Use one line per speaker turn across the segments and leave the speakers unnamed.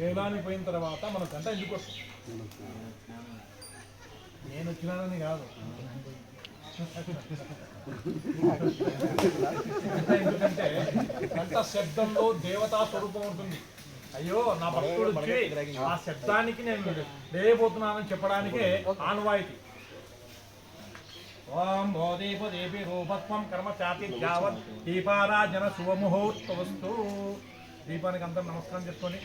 వేదానికి పోయిన తర్వాత మన గంట ఎందుకు నేను వచ్చినానని కాదు. ఎందుకంటే కంట శబ్దంలో దేవతా స్వరూపం ఉంటుంది. అయ్యో నా భక్తుడు వచ్చి ఆ శబ్దానికి నేను లేయబోతున్నానని చెప్పడానికే ఆనవాయితీ. ఓం భోదీప దేవి రూపత్వం కర్మ చాతి జావత్ దీపారాజన శుభముహూర్తవస్తు. దీపానికి అందరూ నమస్కారం చేసుకొని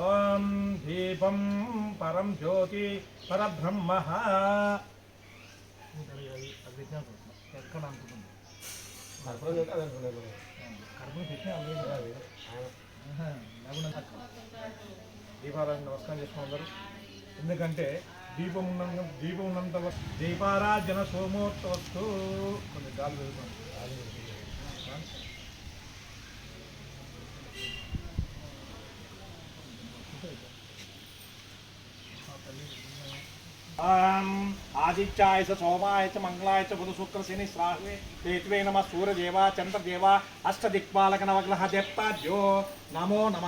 ఓం దీపం పరం జ్యోతి పరబ్రహ్మ. ఎక్కడ అనుకుంటుంది కర్పూరం నమస్కారం చేసుకోండి ఎందుకంటే దీపం ఉన్న దీపం ఉన్నంత దీపారాజన సోమోత్సవస్తు. కొన్ని గాలి వెళ్తాం ఆదిత్యాయ సోమాయ చ మంగళాయ చ బుధ శుక్ర శని శ్రాహ్వే కేతువే నమ సూర్యదేవ చంద్రదేవ అష్టదిక్పాలక నవగ్రహ దేవతాభ్యో నమో నమ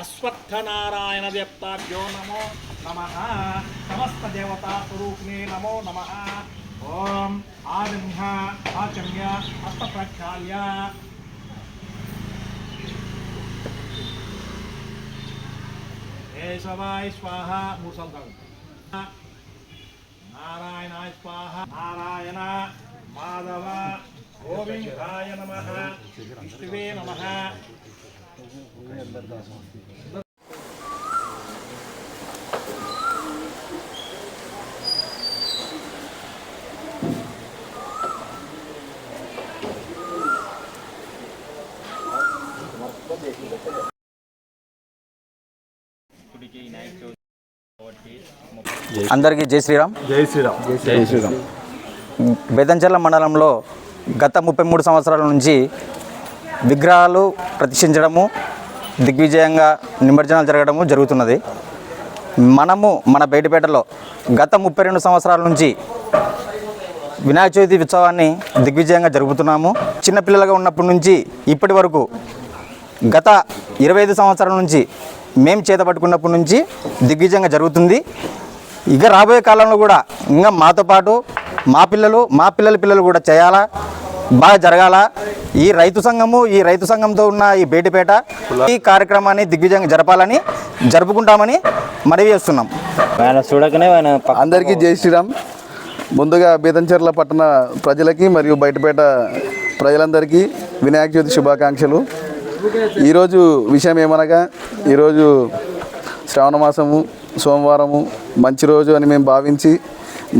అశ్వత్థనారాయణ దేవతాభ్యో నమో నమ సమస్త దేవతా స్వరూపిణే నమో నమ ఓం ఆదిన్య ఆచమ్య హస్త ప్రక్షాళ్య కేశవాయ స్వాహ మూడు సంతానం నారాయణాయ స్వాహ నారాయణ మాధవ గోవిందాయ నమ విష్ణువే నమ
అందరికీ జై శ్రీరామ్.
జై శ్రీరామ్.
జై శ్రీరామ్. బేదంచెర్ల మండలంలో గత ముప్పై మూడు సంవత్సరాల నుంచి విగ్రహాలు ప్రతిష్ఠించడము దిగ్విజయంగా నిమజ్జనాలు జరగడము జరుగుతున్నది. మనము మన బయటపేటలో గత ముప్పై రెండు సంవత్సరాల నుంచి వినాయక చవితి ఉత్సవాన్ని దిగ్విజయంగా జరుపుతున్నాము. చిన్నపిల్లలుగా ఉన్నప్పటి నుంచి ఇప్పటి వరకు గత ఇరవై ఐదు సంవత్సరాల నుంచి మేము చేత పట్టుకున్నప్పటి నుంచి దిగ్విజయంగా జరుగుతుంది. ఇక రాబోయే కాలంలో కూడా ఇంకా మాతో పాటు మా పిల్లలు మా పిల్లల పిల్లలు కూడా చేయాలా? బాగా జరగాల? ఈ రైతు సంఘము ఈ రైతు సంఘంతో ఉన్న ఈ బేటిపేట ఈ కార్యక్రమాన్ని దిగ్విజయంగా జరపాలని జరుపుకుంటామని మనవి చేస్తున్నాం.
ఆయన చూడకనే ఆయన
అందరికీ జై శ్రీరామ్. ముందుగా బేతంచెర్ల పట్టణ ప్రజలకి మరియు బయటపేట ప్రజలందరికీ వినాయక చవితి శుభాకాంక్షలు. ఈరోజు విషయం ఏమనగా ఈరోజు శ్రావణ మాసము సోమవారము మంచి రోజు అని మేము భావించి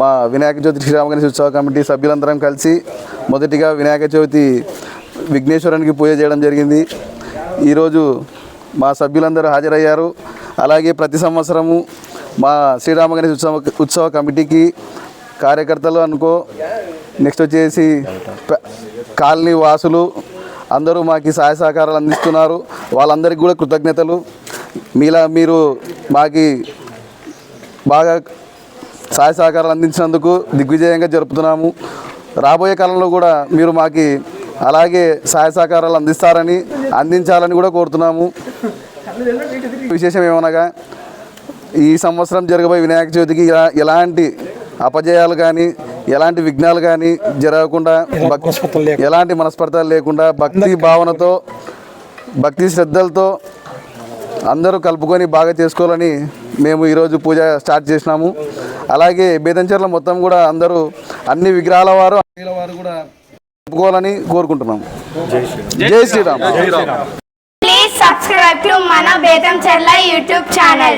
మా వినాయక చవితి శ్రీరామగణేశ ఉత్సవ కమిటీ సభ్యులందరం కలిసి మొదటిగా వినాయక చవితి విఘ్నేశ్వరునికి పూజ చేయడం జరిగింది. ఈరోజు మా సభ్యులందరూ హాజరయ్యారు. అలాగే ప్రతి సంవత్సరము మా శ్రీరామగణేశ ఉత్సవ ఉత్సవ కమిటీకి కార్యకర్తలు అనుకో నెక్స్ట్ వచ్చేసి కాలనీ వాసులు అందరూ మాకు సహాయ సహకారాలు అందిస్తున్నారు. వాళ్ళందరికీ కూడా కృతజ్ఞతలు. మీలా మీరు మాకి బాగా సహాయ సహకారాలు అందించినందుకు దిగ్విజయంగా జరుపుతున్నాము. రాబోయే కాలంలో కూడా మీరు మాకి అలాగే సహాయ సహకారాలు అందిస్తారని అందించాలని కూడా కోరుతున్నాము. విశేషం ఏమనగా ఈ సంవత్సరం జరగబోయే వినాయక చవితికి ఎలా- ఎలాంటి అపజయాలు కానీ ఎలాంటి విఘ్నాలు కానీ జరగకుండా ఎలాంటి మనస్పర్ధలు లేకుండా భక్తి భావనతో భక్తి శ్రద్ధలతో అందరూ కలుపుకొని బాగా చేసుకోవాలని మేము ఈరోజు పూజ స్టార్ట్ చేసినాము. అలాగే బేదంచెర్ల మొత్తం కూడా అందరూ అన్ని విగ్రహాల వారు వారు కూడా కలుపుకోవాలని కోరుకుంటున్నాము. జై Sriram.
Please subscribe to Mana Betam Chella YouTube channel.